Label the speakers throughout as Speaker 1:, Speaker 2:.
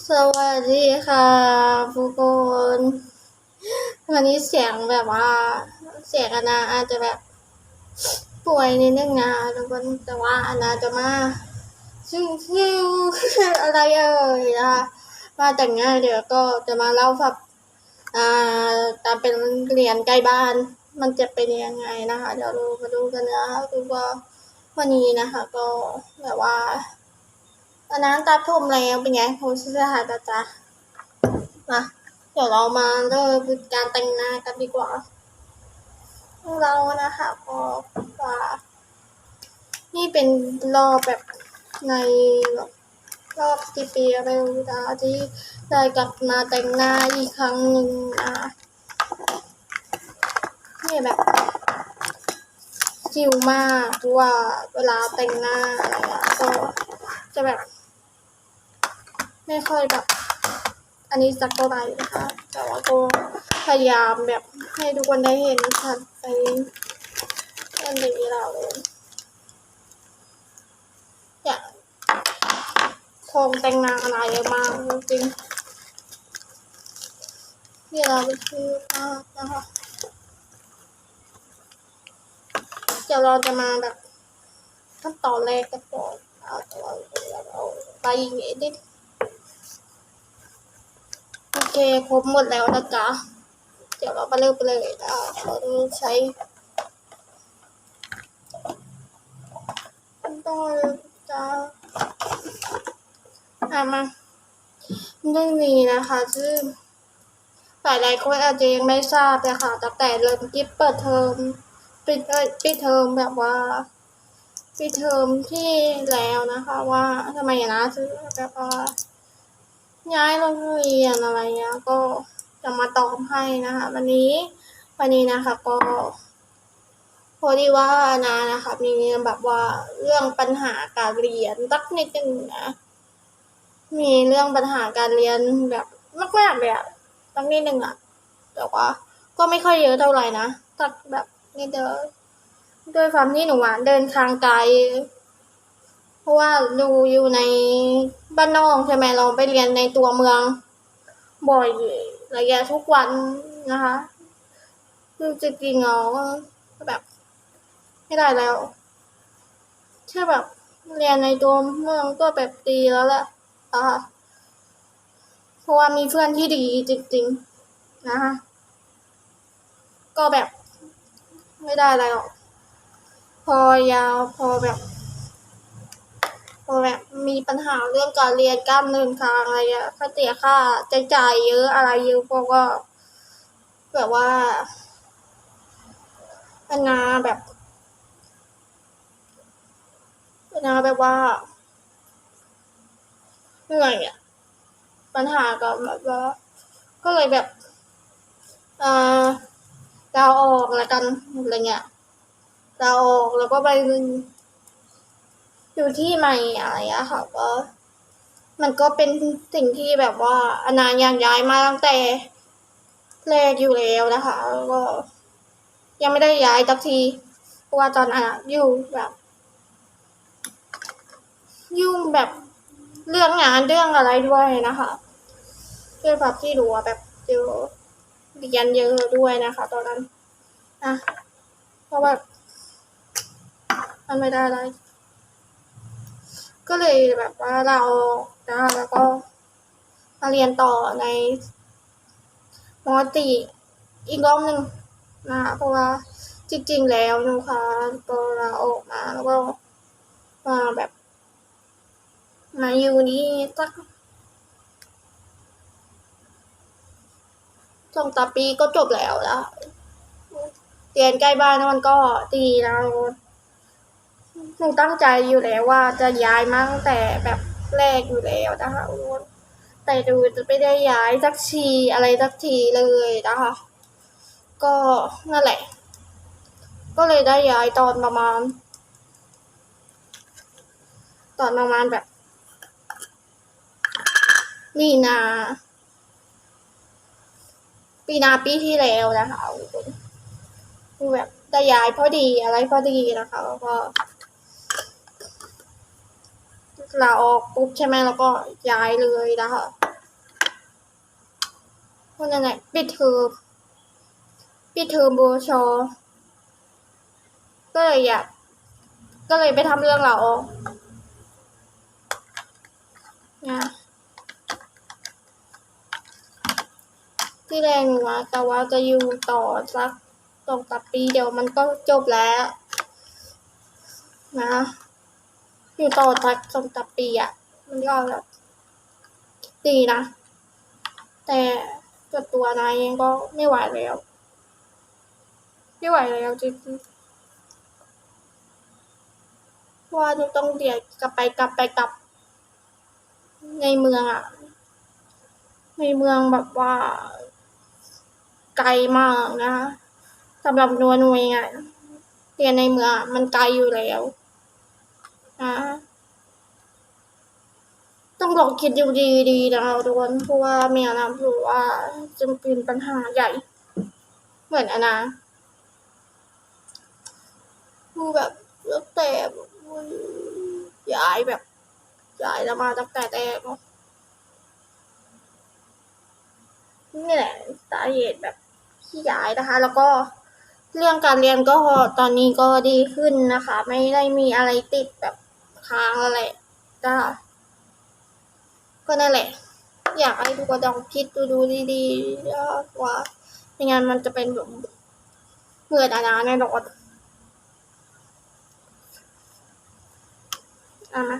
Speaker 1: สวัสดีค่ะทุกคนวันนี้เสียงแบบว่า เสียงอนาอาจจะแบบป่วยนิดนึงนะทุกคนแต่ว่าอนาจะมาชิวชิวอะไรเอ่ยนะคะมาแต่งงานเดี๋ยวก็จะมาเล่าฝับอ่าตามเป็นเรียนใกล้บ้าน มันจะเป็นยังไงนะคะ เดี๋ยวเรามาดูกันนะดูว่าวันนี้นะคะ ก็แบบว่า อันนั้นตัดผมแล้วเป็นไงผมชื่อหายตาจ้ามาเดี๋ยวเรามาเริ่มการแต่งหน้ากันดีกว่า เรานะคะก็ว่านี่เป็นรอบแบบในรอบที่ปีเร็วนะที่ได้กลับมาแต่งหน้าอีกครั้งหนึ่งนะนี่แบบชิลมากเพราะว่าเวลาแต่งหน้าอะไรก็จะแบบ ไม่ค่อยแบบ อันนี้สักเท่าไหร่นะคะ แต่ว่าก็พยายามแบบให้ทุกคนได้เห็นชัดไปอันนี้เราอยากคงแต่งหน้าอะไรมากจริงๆนี่เราไปซื้อมานะคะ เดี๋ยวเราจะมาแบบขั้นตอนแรกกันก่อนเอาแต่ว่าเราไปอีกนิด เคครบหมดแล้วนะจ๊ะ เดี๋ยวเราไปเริ่มไปเลยนะเราต้องใช้ขั้อนจ้าอะมาเรื่องนี้นะคะซึ่งหลายหลายคนอาจจะยังไม่ทราบเลยค่ะตั้งแต่เริ่มกิฟเปิดเทอมปิดเอ้ยปิดเทอมแบบว่าปิดเทอมที่แล้วนะคะ ว่าทำไมนะซื้อแบบว่า ย้ายโรงเรียนอะไรเงี้ยก็จะมาตอบให้นะคะ วันนี้วันนี้นะคะก็พอดีว่านานะคะมีแบบว่าเรื่องปัญหาการเรียนสักนิดนึงนะมีเรื่องปัญหาการเรียนแบบมากๆเลยอะสักนิดนึงอะแต่ว่าก็ไม่ค่อยเยอะเท่าไหร่นะสักแบบนิดเดียวด้วยความที่หนูอะเดินทางไกล เพราะว่าดูอยู่ในบ้านนอกใช่ไหมเราไปเรียนในตัวเมือง บ่อยระยะทุกวันนะคะคือจริงๆเราก็แบบ ไม่ได้แล้วแค่แบบเรียนในตัวเมืองก็แบบดีแล้วแหละนะคะเพราะว่ามีเพื่อนที่ดีจริงๆนะคะก็แบบ ไม่ได้อะไรหรอก พอยาวพอแบบ แบบมีปัญหาเรื่องการเรียนกล้ามเนินคางอะไรเงี้ยค่าเสียค่าใช้จ่ายเยอะอะไรเยอะพวกก็แบบว่าปัญหาแบบปัญหาแบบว่าเหนื่อยอะปัญหากับแบบว่าก็เลยแบบเอ่อลาออกแล้วกันอะไรเงี้ยลาออกแล้วก็ไป อยู่ที่ใหม่อะไรอะค่ะก็มันก็เป็นสิ่งที่แบบว่าอนาอยากย้ายมาตั้งแต่แรกอยู่แล้วนะคะแล้วก็ ยังไม่ได้ย้ายสักทีเพราะว่าตอนนั้นอะอยู่แบบ ยุ่งแบบเรื่องงานเรื่องอะไรด้วยนะคะด้วยแบบที่รู้ว่าแบบเจอเรียนเยอะด้วยนะคะ ตอนนั้นอะเพราะแบบมันไม่ได้อะไร ก็เลยแบบว่าเรานะแล้วก็มาเรียนต่อในมอตรีอีกรอบหนึ่งนะคะเพราะว่าจริง ๆ แล้วนะคะก็ลาออกมาแล้วก็มาแบบ มาอยู่นี่สักสองตาปีก็จบแล้วแล้วเรียนใกล้บ้านมันก็ดีนะ หนูตั้งใจอยู่แล้วว่าจะย้ายมาตั้งแต่แบบแรกอยู่แล้วนะคะทุกคนแต่ดูจะไม่ได้ย้ายสักทีอะไรสักทีเลยนะคะ ก็นั่นแหละ ก็เลยได้ย้ายตอนประมาณ ตอนประมาณแบบมีนา ปีนาปีที่แล้วนะคะคนคือแบบได้ย้ายพอดีอะไรพอดีนะคะแล้วก็ ลาออกปุ๊บใช่ไหมแล้วก็ย้ายเลยนะคะวันนั้นแหละปิดเทอมปิดเทอมโบชอก็เลยอยากก็เลยไปทำเรื่องเราออกนะที่แรงว่าแต่ว่าจะอยู่ต่อสักสองสามปีเดี๋ยวมันก็จบแล้ว นะ อยู่ต่อสักสองสามปีอะ มันก็แบบดีนะ แต่ตัวตัวนายเองก็ไม่ไหวแล้ว ไม่ไหวแล้วจริงๆเพราะว่าหนูต้องเดียดกลับไปกลับไปกลับ ในเมืองอะ ในเมืองแบบว่า ไกลมากนะคะสำหรับนัวน่วยอะเรียนในเมืองอะมันไกลอยู่แล้ว นะ ต้องลองคิดดูดีๆนะทุกคนเพราะว่าเมียนะรู้ว่าจะเป็นปัญหาใหญ่ เหมือนอนนาคือแบบตั้งแต่ย้ายแบบย้ายแล้วมาตั้งแต่แรกเนาะนี่แหละสาเหตุแบบที่ย้ายนะคะ แล้วก็เรื่องการเรียนก็ตอนนี้ก็ดีขึ้นนะคะ ไม่ได้มีอะไรติดแบบ ค้างอะไรนะคะก็นั่นแหละ อยากให้ทุกคนลองคิดดูดูดีๆว่าไม่งั้นมันจะเป็นแบบเมือนอานาแน่นอนอะมา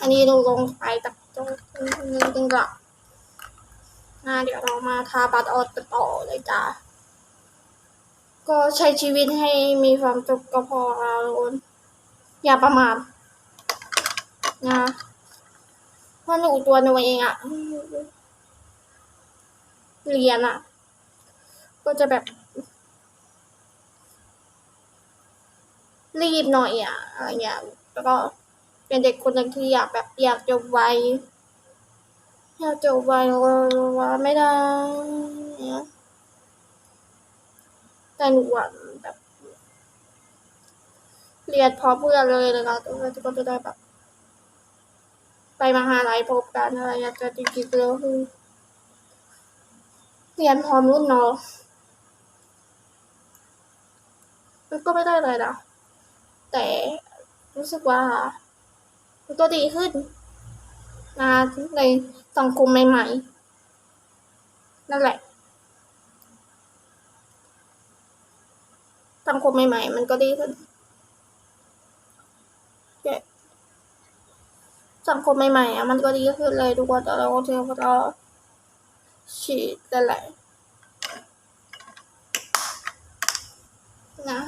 Speaker 1: อันนี้เราลงไปจากตรงนี้ตรงกลับอ่าเดี๋ยวเรามาทาบัตรออดต่อเลยจ้า ก็ใช้ชีวิตให้มีความสุขก็พอค่ะทุกคนอย่าประมาทนะเพราะหนูตัวหนูเองอะเรียนอะก็จะแบบรีบหน่อยอะอะไรเงี้ยแล้วก็เป็นเด็กคนหนึ่งที่อยากแบบอยากจบไว อยากจบไวว่าไม่ได้เนี่ย แต่หนูอะแบบเรียนพร้อมเพื่อนเลยนะคะทุกคนจะได้แบบ ไปมหาลัยพบกันอะไรอยากจะจริงๆแล้วคือเรียนพร้อมรุ่นน้องมันก็ไม่ได้เลยนะแต่รู้สึกว่ามันก็ดีขึ้นนะในสังคมใหม่ๆนั่นแหละ สังคมใหม่ๆ มันก็ดีขึ้นสังคมใหม่ๆอะมันก็ดีขึ้นเลยทุกคนแต่เราก็เจอเราฉีดนั่นแหละนะ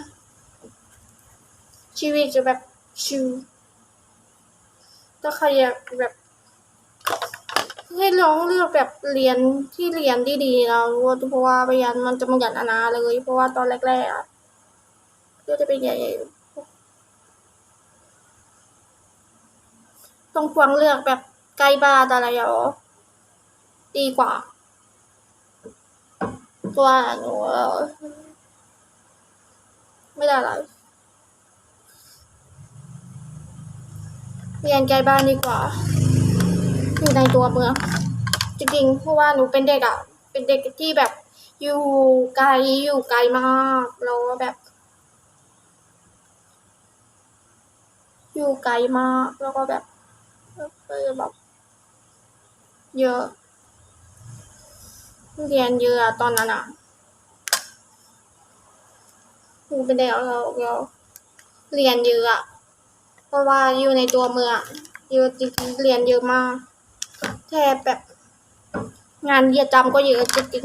Speaker 1: ชีวิตจะแบบชิวถ้าใครอยากแบบ ให้ลองเลือกแบบเรียนที่เรียนดีๆนะรู้ว่าเพราะว่าไปยันมันจะมาหยันอนาเลย เพราะว่าตอนแรกๆอะ ก็จะเป็นใหญ่ต้องควงเลือกแบบใกล้บ้านอะไรอย่างดีกว่า ตัวหนูไม่ได้อะไรเรียนใกล้บ้านดีกว่า อยู่ในตัวเมือง จริงๆ เพราะว่าหนูเป็นเด็กอะเป็นเด็กที่แบบอยู่ไกลอยู่ไกลมาก แล้วแบบ อยู่ไกลมาก แล้วก็แบบก็แบบเยอะ เรียนเยอะอะตอนนั้นอะหนูเป็นเด็กแล้วเราเรียนเยอะ เพราะว่าอยู่ในตัวเมืองเยอะจริงๆเรียนเยอะมาก แทบแบบ งานเยียนจำก็เยอะจริง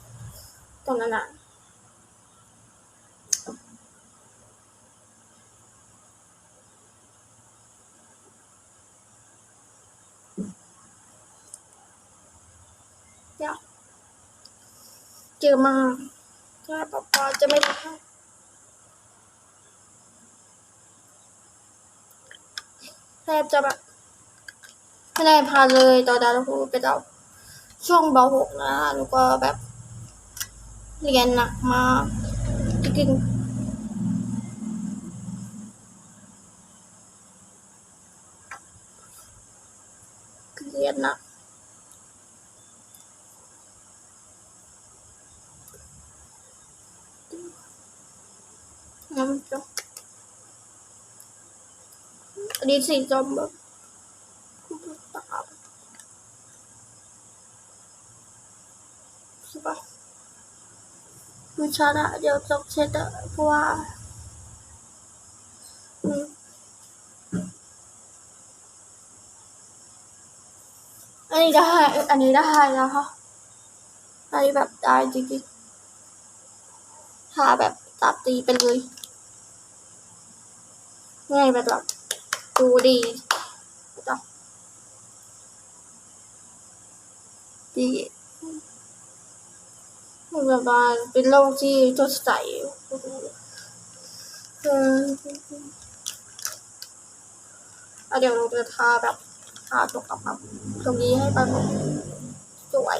Speaker 1: ๆตอนนั้นอะ เจอมาก ถ้าป๊าป๊าจะไม่ได้แทบจะแบบไม่ได้พาเลยตอนนั้นครูไปเอาช่วงเบาหกนะหนูก็แบบ เรียนหนักมากจริงๆเรียนหนัก น้ำจบอันนี้สีจอมแบบตาใช่ปะคือฉันอะเดี๋ยวต้องเช็ดอะเพราะว่าอันนี้ได้ อันนี้ได้นะคะอันนี้แบบได้จริงๆทาแบบตัดตีไปเลย ง่ายแบบแบบดูดีจ้ะดีมันแบบว่าเป็นโลกที่สดใสเออเอาเดี๋ยวเราจะทาแบบทาตรงกับแบบตรงนี้ให้มันสวย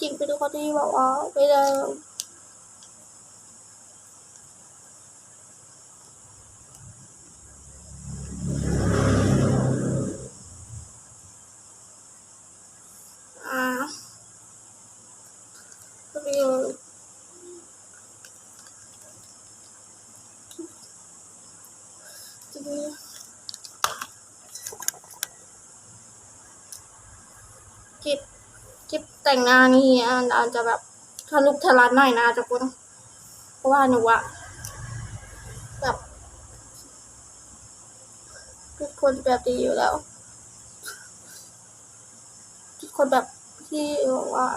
Speaker 1: จริงๆเป็นคนที่แบบว่าไม่ได้อ่าก็มีจะมีกิบ คลิป แต่งหน้านี่อาจจะแบบทะลุทะลันหน่อยนะทุกคนเพราะว่าหนูอะแบบเป็นคนแบบดีอยู่แล้วเป็นคนแบบที่บอกว่า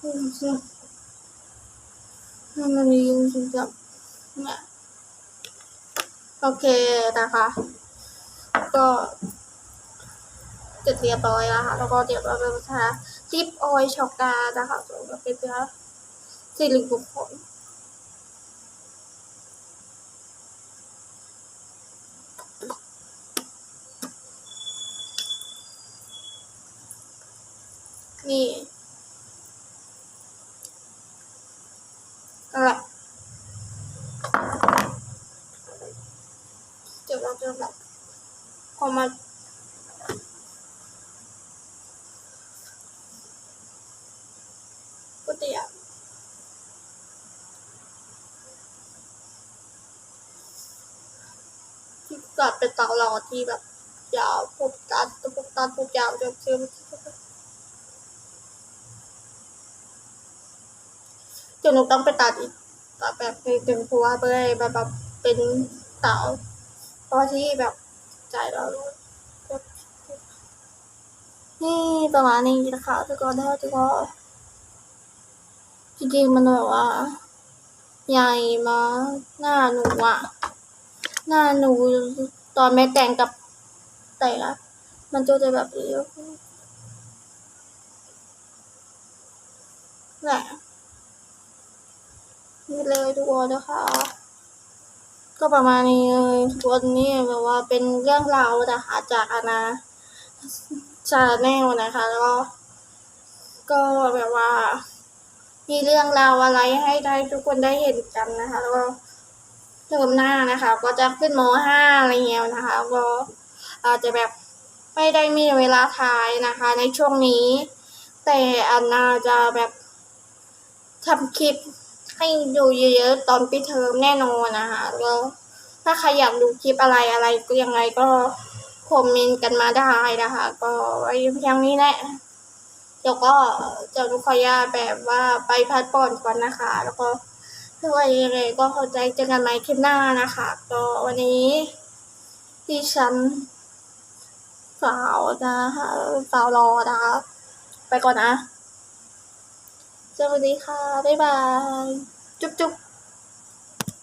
Speaker 1: อืมใช่มันมีจริงๆแบบเนี่ยโอเคนะคะ ก็ เสร็จเรียบร้อยแล้วค่ะแล้วก็เดี๋ยวเราจะทาลิปออยช็อกกานะคะส่วนก็เป็นเนื้อสิริบุคคลนี่อะไรเดี๋ยวเราจะแบบพอมา ก๋วยเตี๋ยวที่กัดเป็นเตาหลอดที่แบบยาวปุ๊บตัดปุ๊บตัดปุ๊บยาวจนเชื่อมเดี๋ยวหนูต้องไปตัดอีกตัดแบบในถึงเพราะว่าเพื่อแบบแบบเป็นเตาเพราะที่แบบใจเรานี่ประมาณนี้นะคะทุกคนถ้าทุกคน จริงๆมันแบบว่า ใหญ่มาหน้าหนูอะหน้าหนูตอนไม่แต่งกับแต่งอะมันจะจะแบบนี้แหละนี่เลยทุกคนนะคะ ก็ประมาณนี้เลยทุกคนนี่แบบว่าเป็นเรื่องราวนะคะจากอาณาชาแนลนะคะ แล้วก็ก็แบบว่า มีเรื่องราวอะไรให้ได้ทุกคนได้เห็นกันนะคะ แล้วก็เทอมหน้านะคะ ก็จะขึ้นมห้าอะไรเงี้ยนะคะก็อาจจะแบบไม่ได้มีเวลาถ่ายนะคะ ในช่วงนี้ แต่อันนาจะแบบทำคลิปให้ดูเยอะๆตอนปิดเทอมแน่นอนนะคะแล้วถ้าใครอยากดูคลิปอะไรอะไรก็ยังไงก็คอมเมนต์กันมาได้นะคะ ก็ไว้เพียงนี้แหละ เดี๋ยวก็จะนุขอยาตแบบว่าไปพักผ่อนก่อนนะคะ แล้วก็ถ้าว่ายังไงก็เข้าใจเจอกันใหม่คลิปหน้านะคะก็วันนี้ที่ฉันสาวนะคะสาวรอนะคะไปก่อนนะสวัสดีค่ะ บ๊ายบาย จุ๊บจุ๊บ